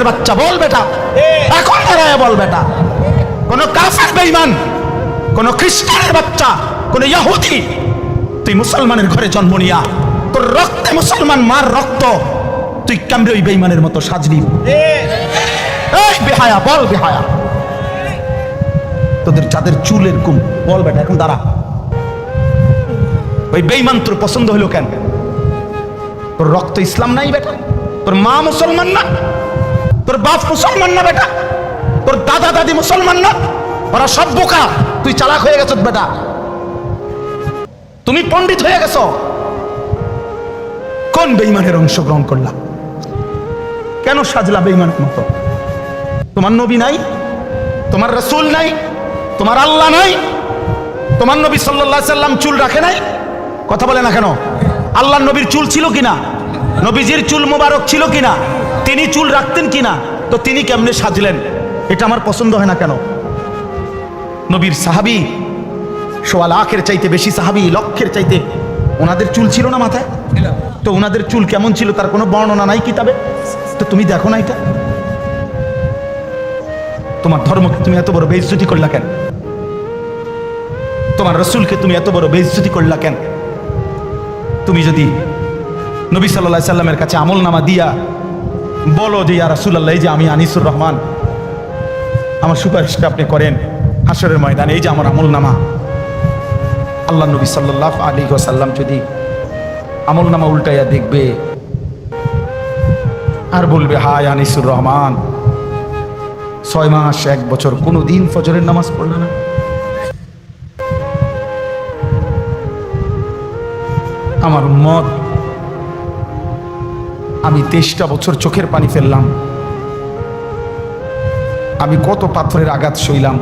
কাফেরের বাচ্চা বল বেটা। এখন দাঁড়ায় বল বেটা। কোন কাফের বেঈমান, কোন খ্রিস্টানের বাচ্চা, কোন ইহুদি, তুই মুসলমানের ঘরে জন্ম নিয়া, তোর রক্তে মুসলমান মার রক্ত, তুই কেমনে ওই বেঈমানের মতো সাজলি এই বেহায়া, বল বেহায়া। তোদের যাদের চুল এরকম বল বেটা, এখন দাঁড়া। ওই বেইমান তোর পছন্দ হলো কেন? তোর রক্ত ইসলাম নাই বেটা? তোর মা মুসলমান না? তোর বাপ মুসলমান না বেটা? তোর দাদা দাদি মুসলমান না? ওরা সব বোকা। তুই চালাক হয়ে গেছ বেটা। তুমি পণ্ডিত হয়ে গেছ। কোন বেইমানের অংশগ্রহণ করলা কেন সাজলা বেইমানের মতো? তোমার নবী নাই, তোমার রসুল নাই, তোমার আল্লাহ নাই, তোমার নবী সাল্লাহ সাল্লাম চুল রাখে নাই? কথা বলে না কেন? আল্লাহ নবীর চুল ছিল কিনা? নবীজির চুল মোবারক ছিল কিনা? তিনি চুল রাখতেন কিনা? তো তিনি কেমনে সাজলেন? এটা আমার পছন্দ হয় না কেন? নবীর সাহাবি সোয়া লাখের চাইতে বেশি সাহাবি, লক্ষের চাইতে ওনাদের চুল ছিল না মাথায়? তো ওনাদের চুল কেমন ছিল তার কোনো বর্ণনা নাই কিতাবে? তো তুমি দেখো না এটা? তোমার ধর্মকে তুমি এত বড় বেইজ্জতি করলা কেন? তোমার রসুলকে তুমি এত বড় বেইজ্জতি করলা কেন? তুমি যদি নবী সাল্লাহ সাল্লামের কাছে আমল নামা দিয়া বলো যে, ইয়া রাসুল্লাহ এই যে আমি আনিসুর রহমান। আমার সুপারিশটা আপনি করেন হাসরের ময়দানে। এই যে আমার আমল নামা আল্লাহ নবী সাল্লাহ আলী সাল্লাম যদি আমল নামা উল্টাইয়া দেখবে, আর বলবে, হায় আনিসুর রহমান, ছয় মাস, এক বছর কোনো দিন ফজরের নামাজ পড়ল না? আমার মত আমি তেইশটা বছর চোখের পানি ফেললাম। আমি কত পাথরের আঘাত সইলাম।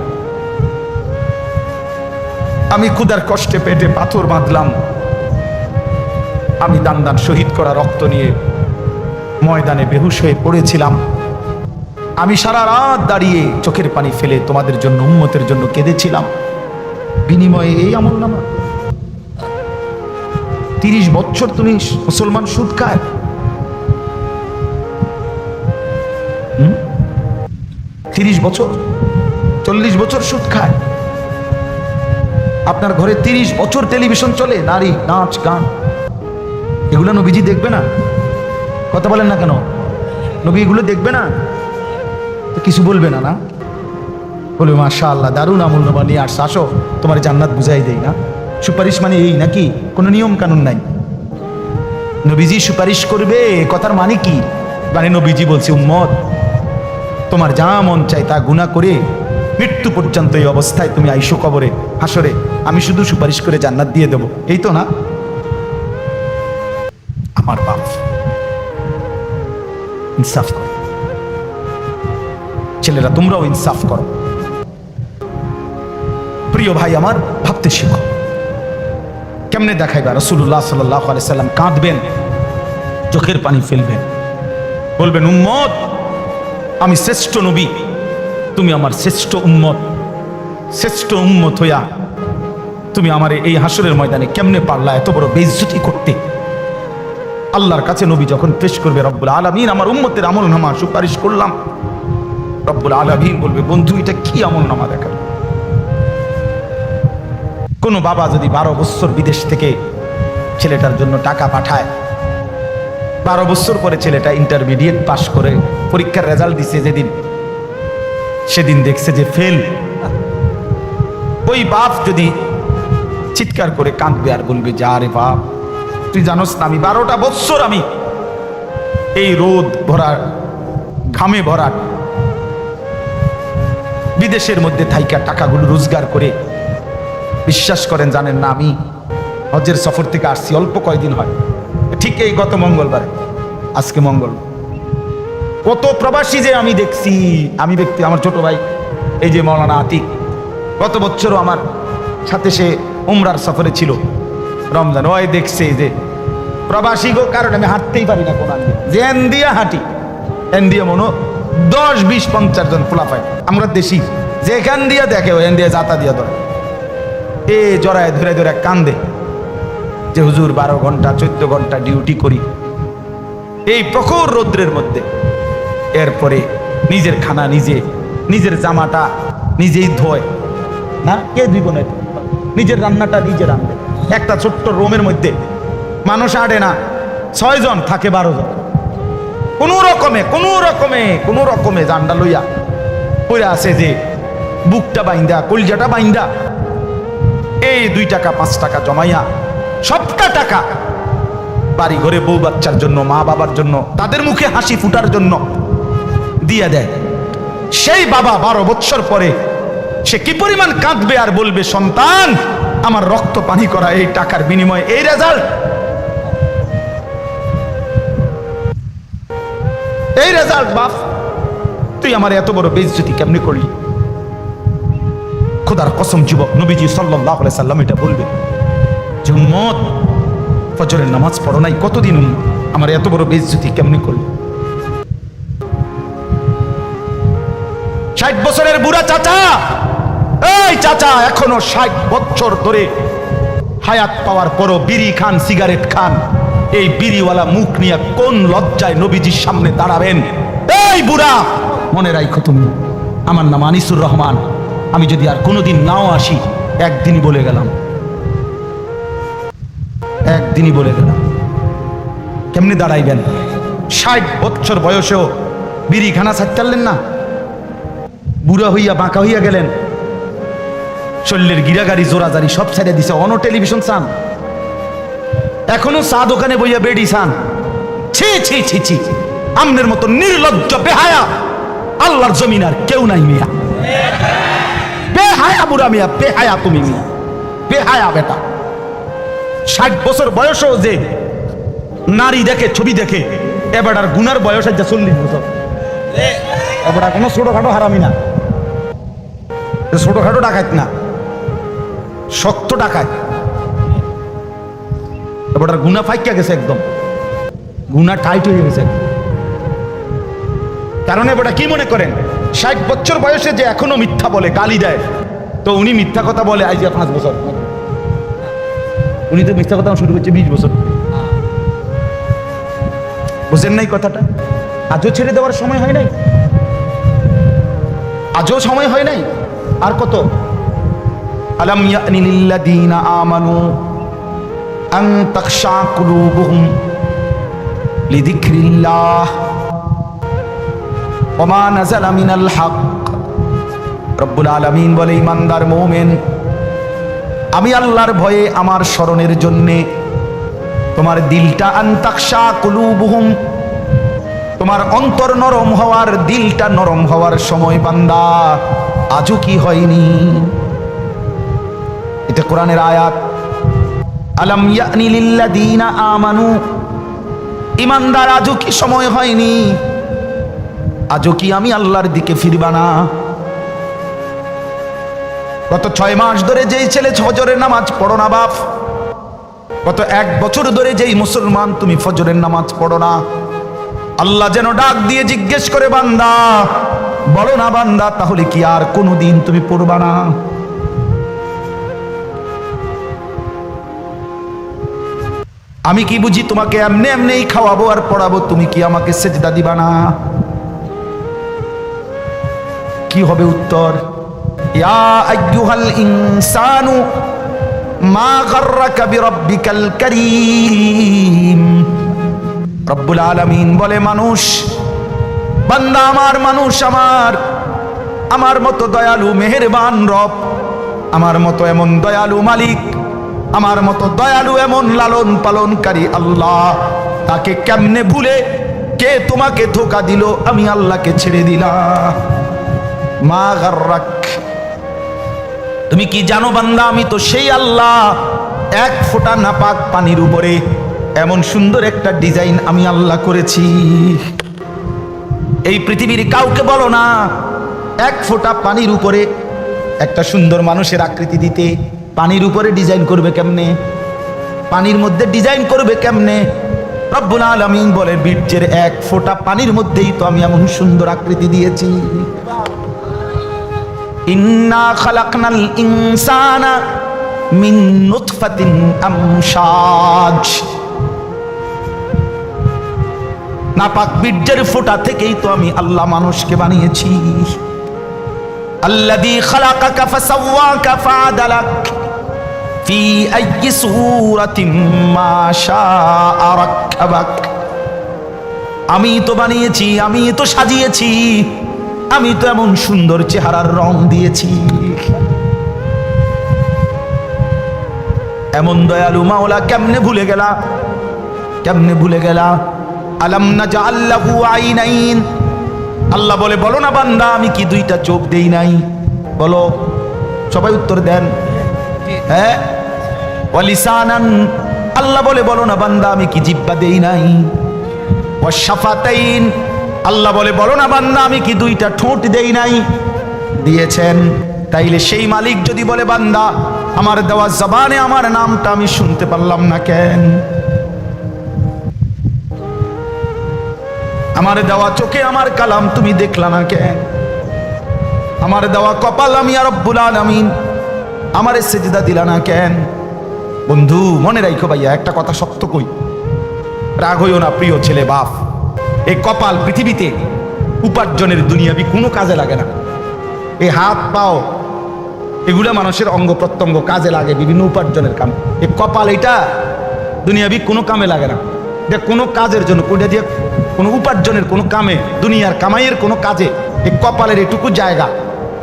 আমি ক্ষুদার কষ্টে পেটে পাথর বাঁধলাম। আমি দান দান শহীদ করা রক্ত নিয়ে ময়দানে বেহুশ হয়ে পড়েছিলাম। আমি সারা রাত দাঁড়িয়ে চোখের পানি ফেলে তোমাদের জন্য উন্মতের জন্য কেঁদেছিলাম। বিনিময়ে এই আমল নামা তিরিশ বছর তুমি মুসলমান সুদ খায়। তিরিশ বছর, চল্লিশ বছর সুদ খায়। আপনার ঘরে তিরিশ বছর টেলিভিশন চলে, নারী, নাচ, গান। এগুলো নবীজি দেখবে না? কথা বলেন না কেন? নবী এগুলো দেখবে না? কিছু বলবে না না? বলবে মাশা আল্লাহ দারুণ আমল নামা নিয়ে আসছে। আসো, তোমার জান্নাত বুঝাই দেই, না? সুপারিশ মানে এই নাকি? কোনো নিয়ম কানুন নাই। নবীজি সুপারিশ করবে, কথার মানে কি? মানে নবীজি বলছে, উম্মত তোমার যা মন চাই তা গুণা করে মৃত্যু পর্যন্ত এই অবস্থায় তুমি আইসো কবরে, হাসরে। আমি শুধু সুপারিশ করে জান্নাত দিয়ে দেব। এই তো না? আমার বাপ ইনসাফ করো। ছেলেরা, তোমরাও ইনসাফ করো। প্রিয় ভাই আমার, ভাবতে শিখো। কেমনে দেখাইবা? রসুল্লাহ সাল্লাহ সাল্লাম কাঁদবেন, চোখের পানি ফেলবেন। বলবেন, উম্মত আমি শ্রেষ্ঠ নবী। তুমি আমার শ্রেষ্ঠ উম্মত। শ্রেষ্ঠ উম্মত হইয়া তুমি আমার এই হাসরের ময়দানে কেমনে পারলা এত বড় বেইজ্জতি করতে? আল্লাহর কাছে নবী যখন পেশ করবে, রব্বুল আলমিন, আমার উম্মতের আমল নামা সুপারিশ করলাম। রব্বুল আলমিন বলবে, বন্ধু, এটা কি আমল নামা দেখা কোনো বাবা যদি বারো বছর বিদেশ থেকে ছেলেটার জন্য টাকা পাঠায় বারো বছর পরে ছেলেটা ইন্টারমিডিয়েট পাশ করে পরীক্ষার রেজাল্ট দিছে যেদিন। সেদিন দেখছে যে ফেল ওই বাপ যদি চিৎকার করে কাঁদবে আর বলবে, যা রে বাপ, তুই জানোস না, আমি বারোটা বৎসর আমি এই রোদ ভরা, ঘামে ভরা বিদেশের মধ্যে থাইকা টাকাগুলো রোজগার করে বিশ্বাস করেন, জানেন না, আমি হজের সফর থেকে আসছি, অল্প কয়দিন হয়। ঠিক এই গত মঙ্গলবার। আজকে মঙ্গল। কত প্রবাসী যে আমি দেখছি, আমি ব্যক্তি, আমার ছোট ভাই, এই যে মৌলানা আতিক, গত বছরও আমার সাথে সে উমরার সফরে ছিল। রমজান, ওই দেখছে যে প্রবাসী গো, কারণ আমি হাঁটতেই পারি না কোন যে এন দিয়া হাঁটি, এন দিয়া মনো দশ, বিশ, পঞ্চাশ জন ফুলাফায়। আমরা দেশি, যেখান দিয়া দেখে ও এন দিয়া যাতা দিয়া ধরে। এ জড়ায় ধরে ধরে কান্দে। যে হুজুর বারো ঘণ্টা, চোদ্দ ঘণ্টা ডিউটি করি। এই প্রখর রৌদ্রের মধ্যে। এরপরে নিজের খানা নিজে, নিজের জামাটা নিজেই ধোয়। না, কে দিব না নিজের রান্নাটা নিজে রান্না একটা ছোট্ট রুমের মধ্যে মানুষ আড়ে না ছয়জন থাকে বারো জন। কোনো রকমে কোনো রকমে কোনো রকমে জান্ডা লইয়া পড়ে আছে যে বুকটা বাইন্দা, কলজাটা বাইন্দা। এই দুই টাকা, পাঁচ টাকা জমাইয়া সবটা টাকা। বাড়ি ঘরে বউ বাচ্চার জন্য, মা বাবার জন্য, তাদের মুখে হাসি ফুটার জন্য দিয়ে দেয়। সেই বাবা বারো বৎসর পরে সে কি পরিমাণ কাঁদবে আর বলবে, সন্তান, আমার রক্ত পানি করা এই টাকার বিনিময়ে এই রেজাল্ট এই রেজাল্ট বাপ, তুই আমার এত বড় বেইজ্জতি কেমনি করলি? খোদার কসম যুবক নবীজি সাল্লাহ সাল্লাম এটা বলবে যে উম্মত ফজরের নামাজ পড়ো নাই, কতদিন আমার এত বড় বেইজ্জতি কেমনি করলি? ষাট বছরের বুড়া চাচা! এই চাচা, এখনও ষাট বছর ধরে হায়াত পাওয়ার পরও বিড়ি খান, সিগারেট খান। এই বিড়িওয়ালা মুখ নিয়ে কোন লজ্জায় নবীজির সামনে দাঁড়াবেন? এই বুড়া! মনে রাখো তুমি, আমার নাম আনিসুর রহমান। আমি যদি আর কোনোদিন নাও আসি, একদিনই বলে গেলাম। একদিনই বলে গেলাম কেমনি দাঁড়াইবেন? ষাট বছর বয়সেও বিড়ি খানা ছাড়তেলেন না? বুড়া হইয়া বাঁকা হইয়া গেলেন। শল্যের গিরাগাড়ি জোরাজারি সব ছেড়ে দিছে। অন টেলিভিশন চান। এখনও চা দোকানে বইয়া বেডি চান। ছি ছি ছি ছি। আমনের মতো নির্লজ্জ, বেহায়া। আল্লাহর জমিন আর কেউ নাই মিয়া। বেহায়া বুড়া মিয়া, বেহায়া তুমি মিয়া। বেহায়া বেটা। ষাট বছর বয়সও যে নারী দেখে, ছবি দেখে, এবার আর গুনার বয়স আছে চল্লিশ বছর। এবার আর কোনো ছোটখাটো হারামি না। ছোটখাটো ডাকাত না। শক্ত ডাকাত। এবার আর গুনা ফাইকা গেছে একদম। গুনা টাইট হয়ে গেছে। কারণ এবার কি মনে করেন? ষাট বছর বয়সে যে এখনও মিথ্যা বলে, গালি দেয়, তো উনি মিথ্যা কথা বলে আজ পাঁচ বছর। উনি তো মিথ্যা কথা শুরু করছে বিশ বছর। বুঝেন নাই কথাটা? আজও ছেড়ে দেওয়ার সময় হয় নাই? আজও সময় হয় নাই? আর কত? আলাম ইয়ানি লিল্লাযীনা আমানু আন তাখশা কুলুবুহুম লিযিকরিল্লাহ। ওমা নাযালা মিনাল হক। রব্বুল আলামিন বলে, ইমানদার মুমিন আমি আল্লাহর ভয়ে আমার স্মরণের জন্যে তোমার দিলটা আন্তাকশা কুলুবুহুম। তোমার অন্তর নরম হওয়ার, দিলটা নরম হওয়ার সময় বান্দা, আজও কি হয়নি? এটা কোরআনের আয়াত। আলাম ইয়ানি লিল্লাযীনা আমানু। ইমানদার, আজও কি সময় হয়নি? আজও কি আমি আল্লাহর দিকে ফিরবা না গত ছয় মাস ধরে যেই ছেলে ফজরের নামাজ পড়ো না, বাপ। গত এক বছর ধরে যেই মুসলমান, তুমি ফজরের নামাজ পড়ো না। আল্লাহ যেন ডাক দিয়ে জিজ্ঞেস করে, বান্দা, বলো না বান্দা, তাহলে কি আর কোনো দিন তুমি পড়বা না? আমি কি বুঝি তোমাকে এমনি এমনিই খাওয়াবো আর পড়াবো? তুমি কি আমাকে সেজদা দিবা না? কি হবে উত্তর? বলে, মানুষ, বান্দা আমার, মানুষ আমার আমার মতো দয়ালু, মেহেরবান রব, আমার মতো এমন দয়ালু মালিক, আমার মতো দয়ালু এমন লালন পালনকারী আল্লাহ, তাকে কেমনে ভুলে কে তোমাকে ধোকা দিল, আমি আল্লাহকে ছেড়ে দিলাম। মা গার্রাক তুমি কি জানো বান্দা, আমি তো সেই আল্লাহ। এক ফোঁটা নাপাক পানির উপরে। এমন সুন্দর একটা ডিজাইন আমি আল্লাহ করেছি। এই পৃথিবীর কাউকে বলো না, এক ফোঁটা পানির উপরে একটা সুন্দর মানুষের আকৃতি দিতে। পানির উপরে ডিজাইন করবে কেমনে? পানির মধ্যে ডিজাইন করবে কেমনে? রব্বুল আলামিন বলে, বীর্যের এক ফোঁটা পানির মধ্যেই তো আমি এমন সুন্দর আকৃতি দিয়েছি। ইন্না খালাকনাল ইনসানা মিন নুতফাতিন আমশাজ। নাপাক বীর্যের ফোঁটা থেকেই তো আমি আল্লাহ মানুষকে বানিয়েছি। আল্লাযী খালাকাকা ফাসাওয়াকা ফাআদালাক ফি আইয়ি সূরাতিন মা শাআ রাক্কাবাক। আমি তো বানিয়েছি, আমি তো সাজিয়েছি। আমি তো এমন সুন্দর চেহারার রং দিয়েছি। এমন দয়ালু মাওলা কেমনে ভুলে গেলা? কেমনে ভুলে গেলা? আলাম না যা জাল্লাহু আইনাইন। আল্লাহ বলে, বলো না বান্দা, আমি কি দুইটা চোখ দেই নাই? বলো, সবাই উত্তর দেন। হ্যাঁ? আল্লাহ বলে, বলো না বান্দা, আমি কি জিব্বা দেই নাই? ওয়াশাফাতাইন আল্লাহ বলে, বলো না বান্দা, আমি কি দুইটা ঠোঁট দেই নাই? দিয়েছেন। তাইলে সেই মালিক যদি বলে, বান্দা, আমার দেওয়া জবানে আমার নামটা আমি শুনতে পারলাম না কেন? আমার দেওয়া চোখে আমার কালাম তুমি দেখলা না কেন? আমার দেওয়া কপাল আমি আর রব্বুল আলামিন, আমার সেজদা দিলা না কেন? বন্ধু, মনে রাখো ভাইয়া, একটা কথা সত্য কই। রাগ হইও না, প্রিয় ছেলে, বাপ। এই কপাল পৃথিবীতে উপার্জনের দুনিয়াবি কোনো কাজে লাগে না। এই হাত, পাও, এগুলা মানুষের অঙ্গ প্রত্যঙ্গ কাজে লাগে বিভিন্ন উপার্জনের কাম। এই কপাল এটা দুনিয়াবি কোনো কামে লাগে না। এটা কোনো কাজের জন্য ওইটা দিয়ে কোনো উপার্জনের কোনো কামে, দুনিয়ার কামাইয়ের কোনো কাজে এই কপালের এটুকু জায়গা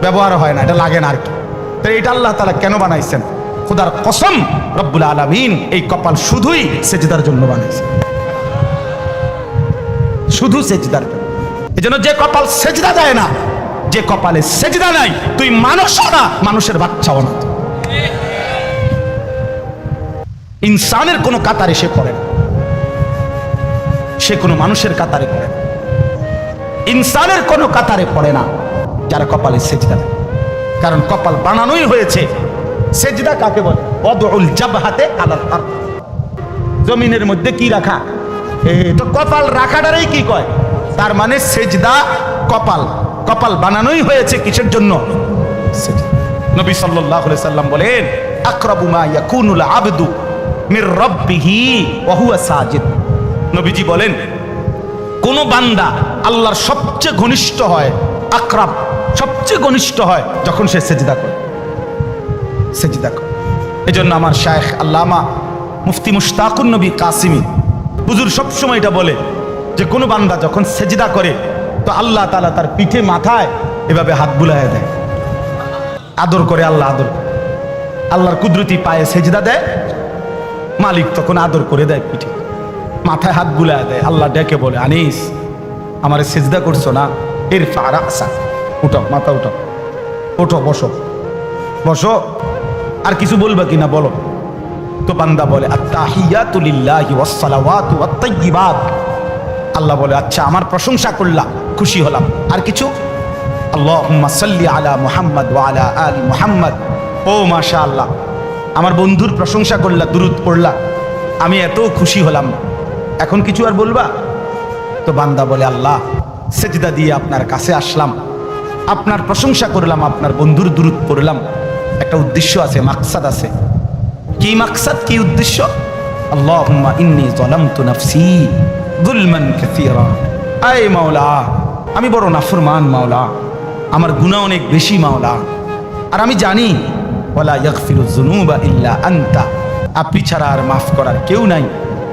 ব্যবহার হয় না, এটা লাগে না আর কি তাই এটা আল্লাহ তালা কেন বানাইছেন? খুদার কসম রব্বুল আলমিন এই কপাল শুধুই সেজদার জন্য বানাইছেন শুধু সেজদার জন্য এই জন্য যে কপাল সেজদা দেয় না, যে কপালে সেজদা নাই, তুই মানুষও না, মানুষের বাচ্চাও না। ইনসানের কোনো কাতারে সে করে না। সে কোনো মানুষের কাতারে করে না। ইনসানের কোনো কাতারে পড়ে না, যারা কপালে সেজদা দেয় কারণ কপাল বানানোই হয়েছে। সেজদা কাকে বলে? অদউল জাবহাতে আলাল আরদ। জমিনের মধ্যে কি রাখা? তো কপাল রাখাটারই কি কয়? তার মানে সেজদা কপাল। কপাল বানানোই হয়েছে কিসের জন্য? নবী আলাইহি সাল্লাম বলেন, আকরাবু মা ইয়াকুনুল আবদু মির রাব্বিহি ওয়া হুয়া সাজিদ। নবীজি বলেন, কোন বান্দা আল্লাহর সবচেয়ে ঘনিষ্ঠ হয়, আকরাব সবচেয়ে ঘনিষ্ঠ হয় যখন সে সেজদা করে। সেজদা করে। এজন্য আমার শায়েখ আল্লামা মুফতি মুশতাকুন নবী কাসিমি হুজুর সবসময় এটা বলে যে কোনো বান্দা যখন সেজদা করে, তো আল্লাহ তালা তার পিঠে, মাথায় এভাবে হাত বুলায় দেয়। আদর করে আল্লাহ আদর আল্লাহর কুদরতি পায়ে সেজদা দেয়, মালিক তখন আদর করে দেয় পিঠে। মাথায় হাত বুলায় দেয়, আল্লাহ ডেকে বলে, আনিস, আমার সেজদা করছ না? এর ফারা আসা উঠো মাথা উঠো ওঠো, বসো। বসো। আর কিছু বলবে কিনা বলো। তো বান্দা বলে আল্লাহ বলে আচ্ছা আমার প্রশংসা করলাম, খুশি হলাম। আর কিছু? আল্লাহুম্মা সাল্লি আলা মুহাম্মদ ওয়া আমার বন্ধুর প্রশংসা করলা, দুরুদ পড়লা। আমি এত খুশি হলাম। এখন কিছু আর বলবা? তো বান্দা বলে, আল্লাহ, সেজদা দিয়ে আপনার কাছে আসলাম। আপনার প্রশংসা করলাম, আপনার বন্ধুর দূরত পড়লাম। একটা উদ্দেশ্য আছে, মাকসাদ আছে। কি মাকসাদ, কি উদ্দেশ্য? নাফসি আয় মাওলা, আমি বড় নাফরমান মাওলা, আমার গুনাহ অনেক বেশি মাওলা। আর আমি জানি ইল্লা আনতা। আপনি ছাড়া আর মাফ করার কেউ নাই।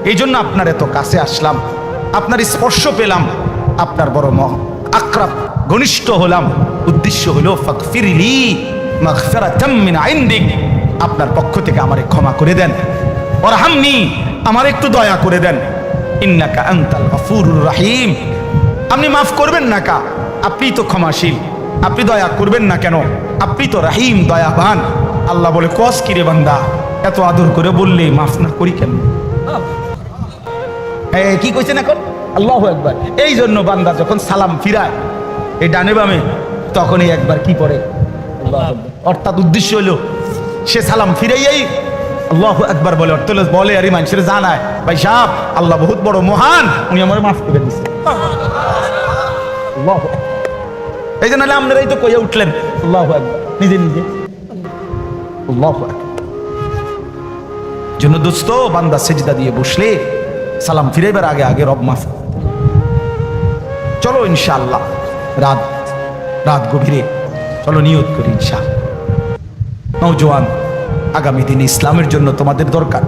এই জন্য আপনার এত কাছে আসলাম, আপনার স্পর্শ পেলাম, আপনার বড় ম- আক্রাব ঘনিষ্ঠ হলাম। উদ্দেশ্য হলো ফাকফিরলি মাগফিরাতাম মিন ইনদিক আপনার পক্ষ থেকে আমারে ক্ষমা করে দেন। ওরহামনি, আমার একটু দয়া করে দেন। ইন্নাকা আন্তাল গফুরুর রাহিম। আপনি মাফ করবেন না কা, আপনি তো ক্ষমাশীল। আপনি দয়া করবেন না কেন? আপনি তো রাহিম, দয়াবান। আল্লাহ বলে, কস কিরে বান্দা? এত আদর করে বললে মাফ না করি কেন? কি কইছেন এখন? আল্লাহ একবার এই জন্য বান্দা যখন সালাম ফিরায়, এই ডানে বামে, তখনই একবার কি পড়ে। অর্থাৎ উদ্দেশ্য হলো সে সালাম ফিরাইয়াই আল্লাহ একবার বলে অর্থ বলে, আরে মানুষের জানায়, ভাই সাহ আল্লাহ বহুত বড় মহান, উনি আমার মাফ করে দিচ্ছে এই জন্য আপনারাই তো কইয়া উঠলেন, আল্লাহ নিজে নিজে। আল্লাহু। জন্য দোস্ত, বান্দা সেজদা দিয়ে বসলে সালাম ফিরাইবার আগে আগে রব মাফ চলো ইনশাআল্লাহ, রাত রাত গভীরে, চলো নিয়ত করি ইনশাআল্লাহ। নৌজওয়ান আগামী দিনে ইসলামের জন্য তোমাদের দরকার।